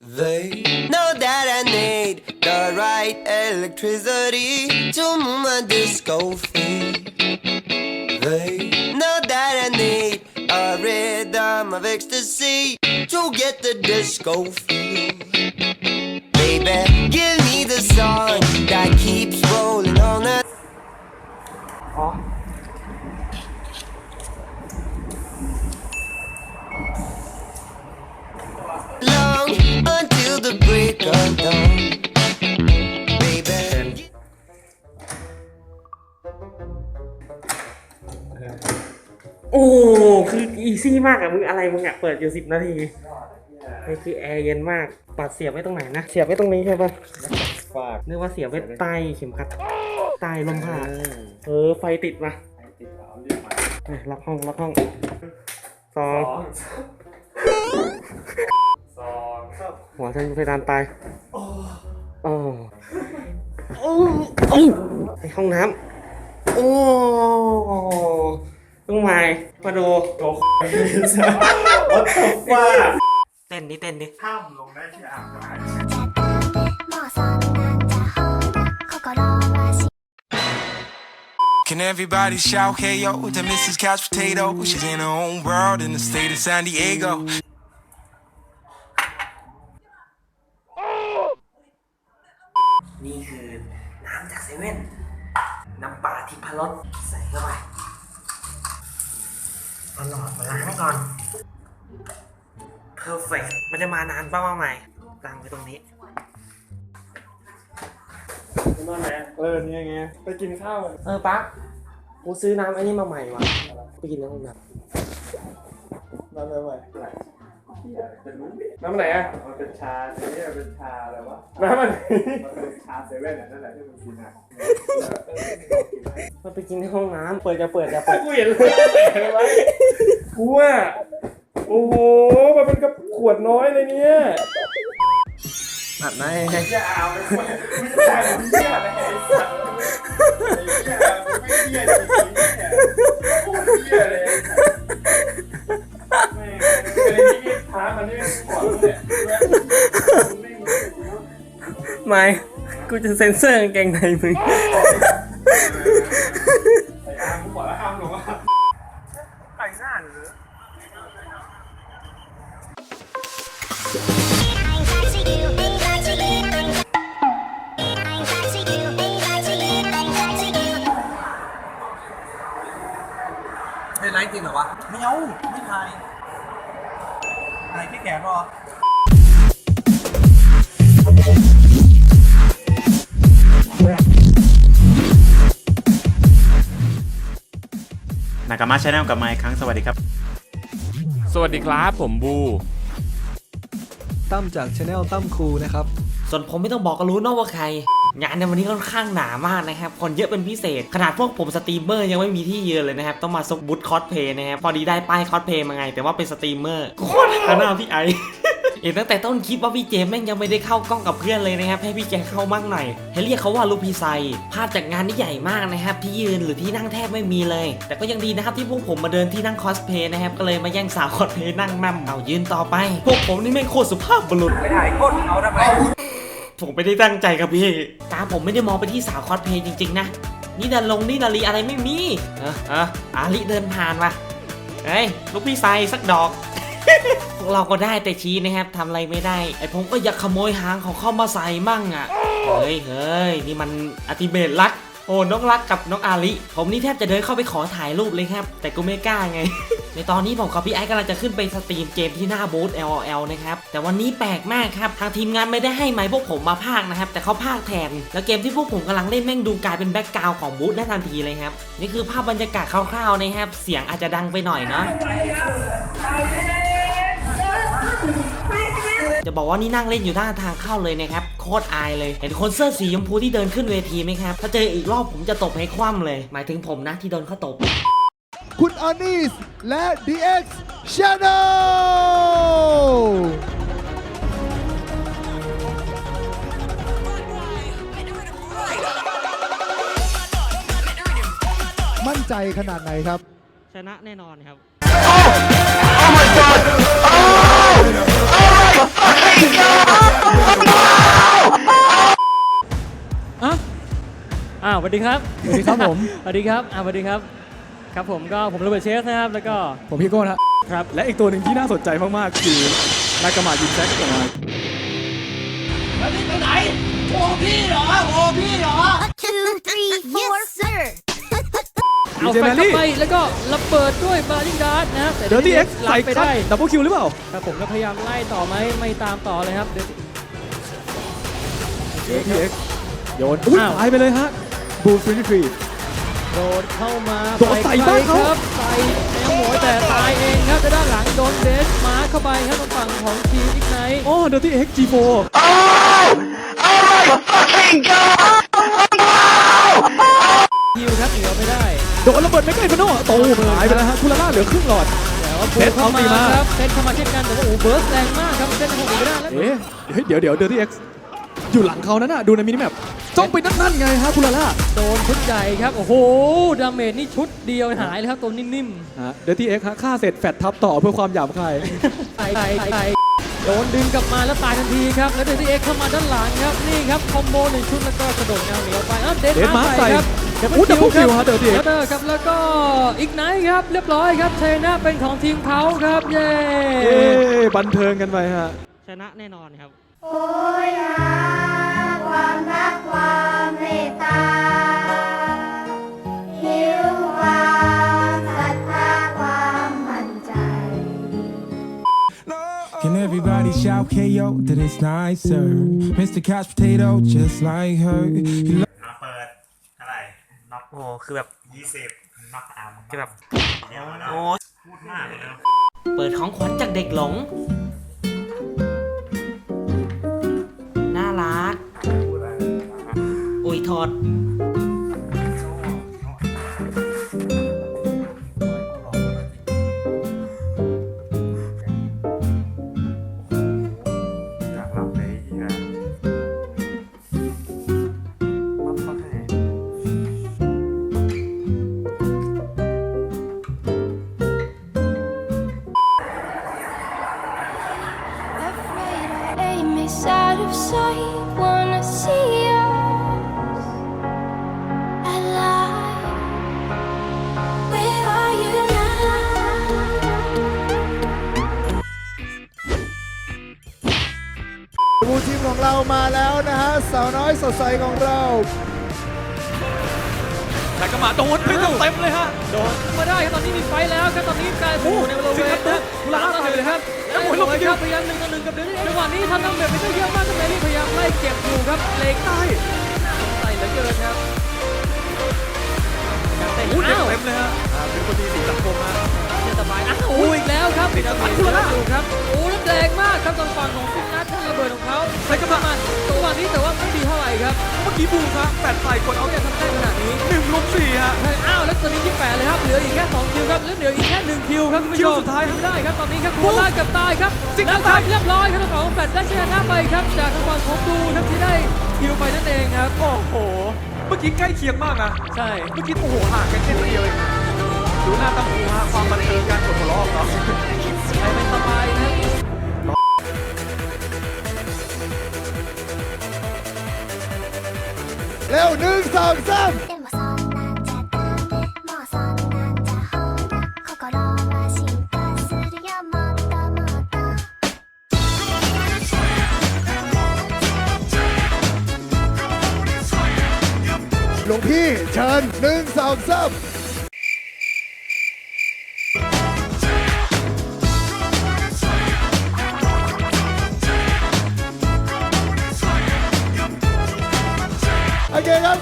They know that I need the right electricity to move my disco feet. They know that I need a rhythm of ecstasy to get the disco feel. Baby, give me the song that keeps rolling on the อ๋ โอ้คืออีซี่มากอะมึงอะไรมึงอะเปิดอยู่สิบนาทีนี่คือแอร์เย็นมากปัดเสียบไว้ตรงไหนนะ เสียบไว้ตรงนี้ใช่ปะฝากนึกว่าเสียบไว้ใต้เข็มขัดใต้ลมผ่าเออ ไฟติดมาติดเอาเรียกมาเอ้ยล็อกห้องล็อกห้องสองสองครับ หัวฉันเพดานตายโอ้ไอห้องน้ำโอ้ต้องมามาดูโอ้โหวัดฟ้าเต้นดิเต้นดิห้ามลงได้ที่อ่างได้ Can everybody shout hey yo to Mrs. Couch Potato? She's in her own world in the state of San Diego. ก่อน perfect มันจะมานานป้าว่าใหม่ตั้งไว้ตรงนี้นั่นแหละเออนี่ไงไปกินข้าวเออปั๊กกูซื้อน้ำไอ้นี่มาใหม่ว่ะไปกินในห้องน้น้ำอะไรไหนน้ำไหนอะมันเป็นชาเนี่ยเป็นชาอะไรวะน้ำมันมันเป็นชาเซเว่นอะนั่นแหละที่มันกินอะำมันไปกินในห้องน้ำเปิดจะเปิดจะเปิดกูเห็นเลยอะไรกูอะโอ้โหมันเป็นกระขวดน้อยเลยเนี่ยอาบน้จะเอาไปคุยมึงจะถ่ายมึงเหี้ยอะไรไอ้สัตว์ไอ้เหี้ยไม่เหี้ ไม่กูจะเซ็นเซอร์กางเกงในมึงไอ้อาร์มกูบอกแล้วอาร์มหรอวะไอ้ซ่านหรือ I'm touching you, นากามาชาแนลกลับมาอีกครั้งสวัสดีครับ สวัสดีครับผมบู ตั้มจากช anel ตั้มครูนะครับ ส่วนผมไม่ต้องบอกก็รู้เนอะว่าใคร งานในวันนี้ค่อนข้างหนามากนะครับ คนเยอะเป็นพิเศษ ขนาดพวกผมสตรีมเมอร์ยังไม่มีที่ยืนเลยนะครับ ต้องมาซุกบูธคอสเพย์นะครับ พอดีได้ป้ายคอสเพย์มาไง แต่ว่าเป็นสตรีมเมอร์โคตรหาหน้าพี่ไอ เห็นตั้งแต่ต้นคลิปว่าพี่เจมส์แม่งยังไม่ได้เข้ากล้องกับเพื่อนเลยนะครับให้พี่แกเข้ามั่งหน่อยให้เรียกเขาว่าลูกพี่ไซภาพจากงานนี่ใหญ่มากนะครับที่ยืนหรือที่นั่งแทบไม่มีเลย แต่ก็ยังดีนะครับที่พวกผมมาเดินที่นั่งคอสเพย์นะครับก็เลยมาแย่งสาวคอสเพย์นั่งมั่มเอายืนต่อไป พวกผมนี่แม่งโคตรสุภาพบุรุษไปถ่ายก้นเอาทำไมผมไม่ได้ตั้งใจครับพี่ตาผมไม่ได้มองไปที่สาวคอสเพลย์จริงๆนะนี่ดันลงนี่นาลีอะไรไม่มีเออเอออาลิเดินผ่านว่ะเฮ้ยลูกพี่ไซสักดอกพ วกเราก็ได้แต่ชี้นะครับทำอะไรไม่ได้ไอผมก็อยากขโมยหางของเข้ามาใส่มั่งอะเฮ้ยเฮ้ยนี่มันอติเบตรักโอ้น้องรักกับน้องอาลิผมนี่แทบจะเดินเข้าไปขอถ่ายรูปเลยครับ แต่กูไม่กล้าไง ในตอนนี้ผมกับพี่ไอซ์กำลังจะขึ้นไปสตรีมเกมที่หน้าบูธ LOL นะครับ แต่วันนี้แปลกมากครับ ทางทีมงานไม่ได้ให้ไมค์พวกผมมาพากนะครับ แต่เขาพากแทน แล้วเกมที่พวกผมกำลังเล่นแม่งดูกลายเป็นแบ็กกราวของบูธได้ทันทีเลยครับ นี่คือภาพบรรยากาศคร่าวๆนะครับ เสียงอาจจะดังไปหน่อยเนาะ จะบอกว่านี่นั่งเล่นอยู่หน้าทางเข้าเลยนะครับโคตรอายเลย เห็นคนเสื้อสีชมพูที่เดินขึ้นเวทีไหมครับ ถ้าเจออีกรอบผมจะตบให้คว่ำเลย หมายถึงผมนะที่โดนเขาตบ คุณอานิสและ DX Channel มั่นใจขนาดไหนครับ ชนะแน่นอนครับ อะอ้าวสวัสดีครับสวัสดีครับผม สวัสดีครับอ่าสวัสดีครับ ครับผมก็ผมโรเบิร์ตเชสนะครับ แล้วก็ผมพี่โก้นะครับ และอีกตัวหนึ่งที่น่าสนใจมาก ๆ คือนากระหม่อมยินแซกของเราแล้วนี่ไปไหนโอ้พี่เหรอโอ้พี่เหรอ two three yes เอา DJ แฟน Mary เข้าไปแล้วก็ระเบิดด้วยบาริงดาร์ดนะครับแต่เดอร์ตี้เอ็กลัใส่ไปคัดได้ดับเบิลคิวหรือเปล่าครับผมก็พยายามไล่ต่อไหมไม่ตามต่อเลยครับ Dirty เดอร์ตี้เอ็กโยนอุ้ยอ้าวตายไปเลยฮะบูฟรีฟรีโดนเข้ามาโดนใส่บ้านเขาครับใส่แมวหมวยแต่ตายเองครับแต่ด้านหลังโดนเดสมาเข้าไปครับตรงฝั่งของทีมอีกไนโอ้เดอร์ตี้เอ็กจีโฟ ยิวครับเหนียวไม่ได้โดนระเบิดไม่ใกล้พโน่โตหายไปแล้วฮะคูลาล่าเหลือครึ่งหลอดแต่ว่าเซตเข้ามาเอาตีมาครับเซตเข้ามาเช่นกันแต่ว่าโอ้โหเบิร์สแรงมากครับเซตคงหนีไม่ได้แล้วเอ๊ะเฮ้ยเดี๋ยวเดี๋ยวเดอร์ตี้เอ็กอยู่หลังเขานั่นน่ะดูในมินิแมปจ้องไปนั่นนั่นไงฮะคูลาล่าโดนชุดใหญ่ครับโอ้โหดาเมจนี่ชุดเดียวหายเลยครับตัวนิ่มฮะเดอร์ตี้เอ็กฮะฆ่าเสร็จแฟดทับต่อเพื่อความหยาบคายๆไต่ไต่ไต่โดนดึงกลับมาแล้วตายทันทีครับ แล้วเดนที่เอ็กเข้ามาด้านหลังครับ นี่ครับ คอมโบหนึ่งชุดแล้วก็กระโดดแนวเหนียวไปอ้าวเดนเดนมามาร์คใส่ใส่ครับ อู้ดับเบิลคิวฮะเดอร์ตี้เอ็กแล้วเดอร์ครับแล้วก็อีกไนท์ครับเรียบร้อยครับชัยนะเป็นของทีมเขาครับเย้เอ้บันเทิงกันไปฮะชนะแน่นอนครับ โอ้ยหาความรักความเมตตาหิวความศรัทธาความมั่นใจ Can everybody shout KO that it's nicer? Mr. Couch Potato, just like her. You มาเปิดเท่าไหร่น็ อกโอ้คือแบบยี่สิบน็อกอาร์มคือแบบเดียวนะโอ้พูดมากเลยนะเปิดของขวัญจากเด็กหลง น่ารัก อุ้ยถอด ของเรานากามาโดนไปเต็มๆเลยฮะ โดนมาได้ครับตอนนี้มีไฟท์แล้วครับตอนนี้กลายเป็นอยู่ในบริเวณสิงคโปร์ลาดไปเลยครับแล้วหมดเลยครับพยายามหนึ่งต่อหนึ่งกับเดนนี่จังหวะนี้ทำดาเมจไปได้เยอะมากครับเดนนี่พยายามไล่เก็บอยู่ครับเล็กได้ใส่เหลือเกินครับแต่อู้เต็มอ้าวเต็มเลยฮะอ่าเป็นคนดีสีสังคมฮะเจตบายอ้าวโอ้อีกแล้วครับปิดอันเยอะอยู่ครับโอ้แล้วแรงมากครับตรงฝั่งของฟินัทท่านระเบิดของเขาใช้กำลังมาตัววันนี้แต่ กี้บูมครับแปดใส่กดเอาเขาจะทำได้ขนาดนี้หนึ่งลุมสี่ฮะอ้าวแล้วตอนนี้ที่แปดเลยครับเหลืออีกแค่สองคิวครับแล้วเหลืออีกแค่หนึ่งคิวครับคุณผู้ชคิวมสุดท้ายครับไม่ได้ครับตอนนี้ครับโคราชเกับตายครับสิงห์แล้วตายเรียบร้อยครับทางของแฟดได้ชนะไปครับจากทางฝั่งของดูครับที่ได้คิวไปนั่นเองครับโอ้โหเมื่อกี้ใกล้เคียงมากนะใช่เมื่อกี้โอ้โหห่างกันแค่นิดเดียวเองดูหน้าตั้งหูฮะความบันเทิงการกดหัวเราะของเรา เร็วหนึ่งสองสาม でもそんなんじゃダメもうそんなんじゃほら心は進化するよもっともっと หลวงพี่เชิญหนึ่งสองสาม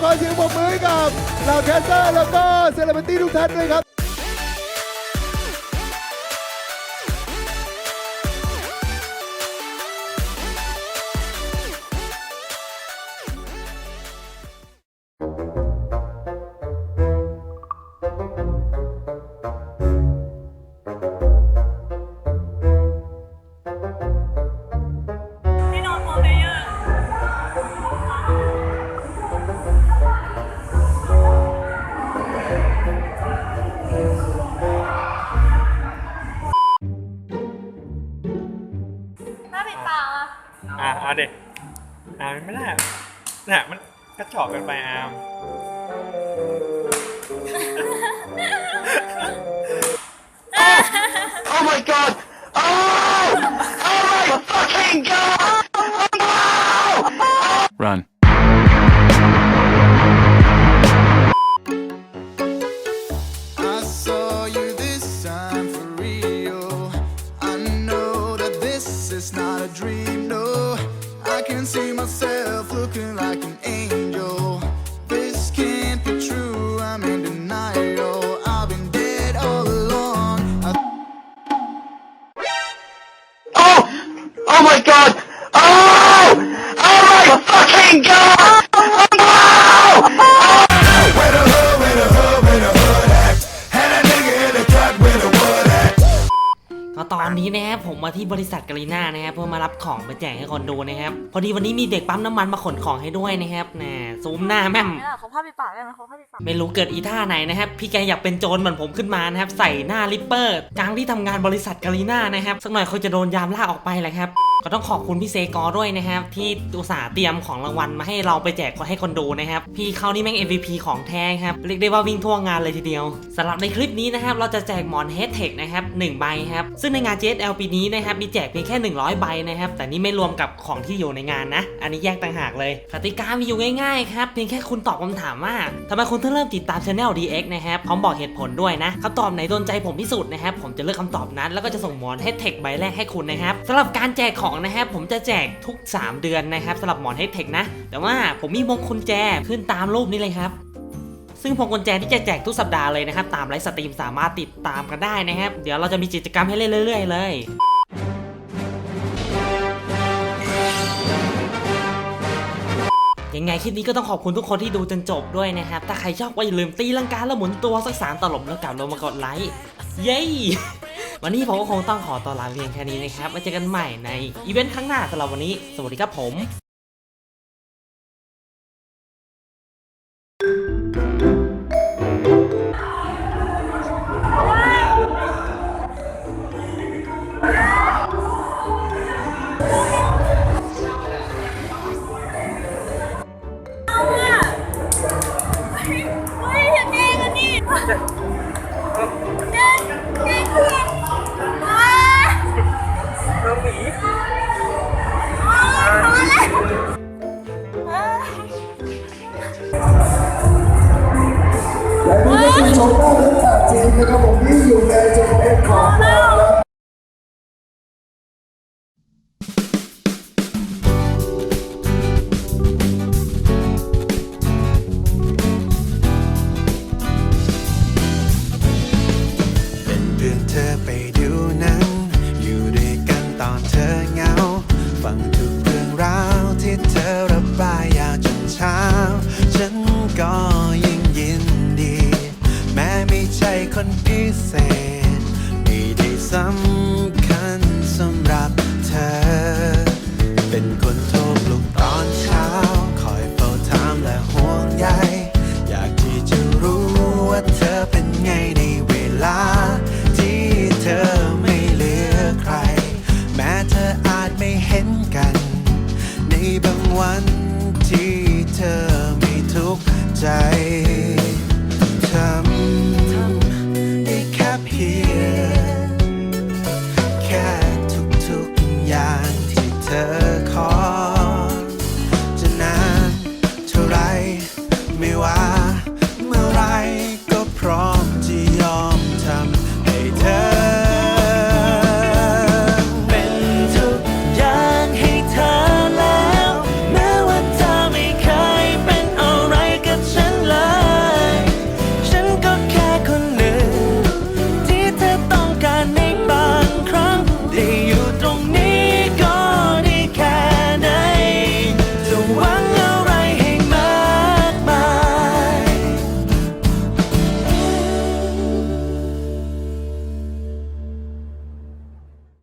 ขอเสียงปรบมือให้กับเหล่าแคสเตอร์แล้วก็เซเลบริตี้ทุกท่านด้วยครับ my god! Oh! Oh my fucking god! Oh! Run. พอดีวันนี้มีเด็กปั๊มน้ำมันมาขนของให้ด้วยนะครับแหน่ซูมหน้าแม่มเขาผ้าปิดปากได้ไหมเขาผ้าปิดปากไม่รู้เกิดอีท่าไหนนะครับ พี่แกอยากเป็นโจรเหมือนผมขึ้นมานะครับ ใส่หน้าลิปเปอร์กลางที่ทำงานบริษัทกาลีน่านะครับ สักหน่อยเขาจะโดนยามล่าออกไปแหละครับ ก็ต้องขอบคุณพี่เซกอด้วยนะครับ ที่อุตส่าห์เตรียมของรางวัลมาให้เราไปแจกให้คนดูนะครับ พี่เขานี่แม่ง MVP ของแท้ครับ เรียกได้ว่าวิ่งทั่วงานเลยทีเดียวสำหรับในคลิปนี้นะครับ เราจะแจกหมอน h e a d t e c h นะครับ1ใบครับ ซึ่งในงาน JSL ปีนี้นะครับ มีแจกเพียงแค่ 100 ใบนะครับ แต่นี่ไม่รวมกับของที่อยู่ในงานนะ อันนี้แยกต่างหากเลยกติกามีอยู่ง่ายๆครับเพียงแค่คุณตอบคำถามว่าทำไมคุณถึงเริ่มติดตาม Channel DX นะครับพร้อมบอกเหตุผลด้วยนะคำตอบไหนโดนใจผมที่สุดนะครับผมจะเลือกคำตอบนั้น แล้วก็จะส่งหมอน h e a d t e c h ใบแรกให้คุณนะครับสำหรับการแจกของนะครับผมจะแจกทุก 3 เดือนนะครับสำหรับหมอน h e a d t e c h นะ แต่ว่าผมมีวงกุญแจขึ้นตามรูปนี้เลยครับซึ่งพวงกุญแจที่จะแจกทุกสัปดาห์เลยนะครับ ตามไลฟ์สตรีมสามารถติดตามกันได้นะครับ เดี๋ยวเราจะมีกิจกรรมให้เล่นเรื่อย ๆ เลยยังไงคลิปนี้ก็ต้องขอบคุณทุกคนที่ดูจนจบด้วยนะครับ ถ้าใครชอบก็อย่าลืมตีลังกาแล้วหมุนตัวสักสามตลบแล้วกลับลงมากดไลค์ เย้ วันนี้ผมก็คงต้องขอตัวลาเพียงแค่นี้นะครับไว้เจอกันใหม่ในอีเวนต์ครั้งหน้าสำหรับวันนี้ สวัสดีครับผม คนพิเศษ ไม่ได้ซ้ำ